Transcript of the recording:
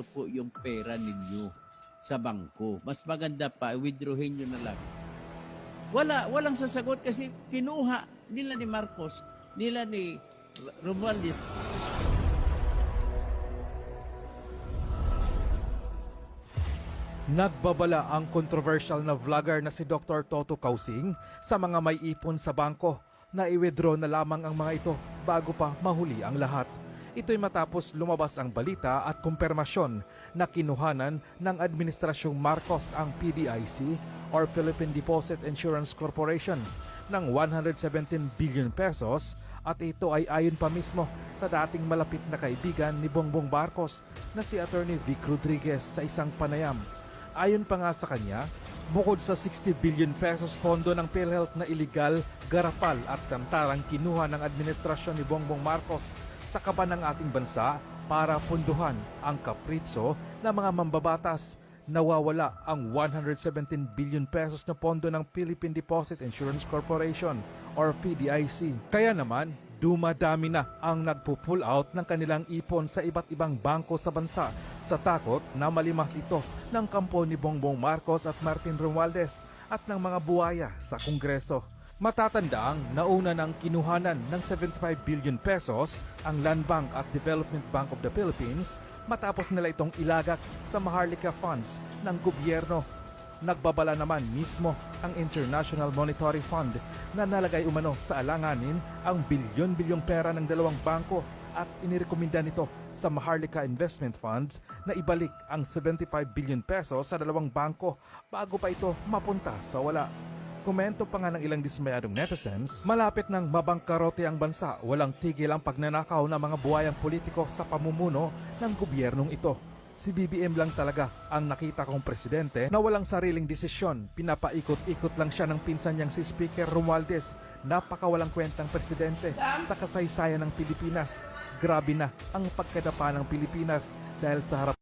po yung pera ninyo sa bangko. Mas maganda pa, withdrawin nyo na lang. Wala, walang sasagot kasi kinuha nila ni Marcos, nila ni Romualdez. Nagbabala ang controversial na vlogger na si Dr. Toto Kausing sa mga may ipon sa bangko na i-withdraw na lamang ang mga ito bago pa mahuli ang lahat. Ito'y matapos lumabas ang balita at kumpirmasyon na kinuhanan ng Administrasyong Marcos ang PDIC or Philippine Deposit Insurance Corporation ng 117 billion pesos at ito ay ayon pa mismo sa dating malapit na kaibigan ni Bongbong Marcos na si Attorney Vic Rodriguez sa isang panayam. Ayon pa nga sa kanya, bukod sa 60 billion pesos pondo ng PhilHealth na illegal, garapal at kantarang kinuha ng administrasyon ni Bongbong Marcos sa kaban ng ating bansa para punduhan ang kapritso ng mga mambabatas nawawala ang 117 billion pesos na pondo ng Philippine Deposit Insurance Corporation or PDIC. Kaya naman, dumadami na ang nagpo-pull out ng kanilang ipon sa iba't ibang bangko sa bansa sa takot na malimas ito ng kampo ni Bongbong Marcos at Martin Romualdez at ng mga buwaya sa Kongreso. Matatandaang nauna ng kinuhanan ng 75 billion pesos ang Land Bank at Development Bank of the Philippines matapos nila itong ilagak sa Maharlika Funds ng gobyerno. Nagbabala naman mismo ang International Monetary Fund na nalagay umano sa alanganin ang bilyon-bilyong pera ng dalawang bangko at inirekomenda nito sa Maharlika Investment Funds na ibalik ang 75 billion pesos sa dalawang bangko bago pa ito mapunta sa wala. Komento pa nga ng ilang dismayadong netizens, malapit ng mabangkarote ang bansa, walang tigil ang pagnanakaw ng mga buhayang politiko sa pamumuno ng gobyernong ito. Si BBM lang talaga ang nakita kong presidente na walang sariling desisyon. Pinapaikot-ikot lang siya ng pinsan niyang si Speaker Romualdez. Napakawalang kwentang presidente sa kasaysayan ng Pilipinas. Grabe na ang pagkadapa ng Pilipinas dahil sa harap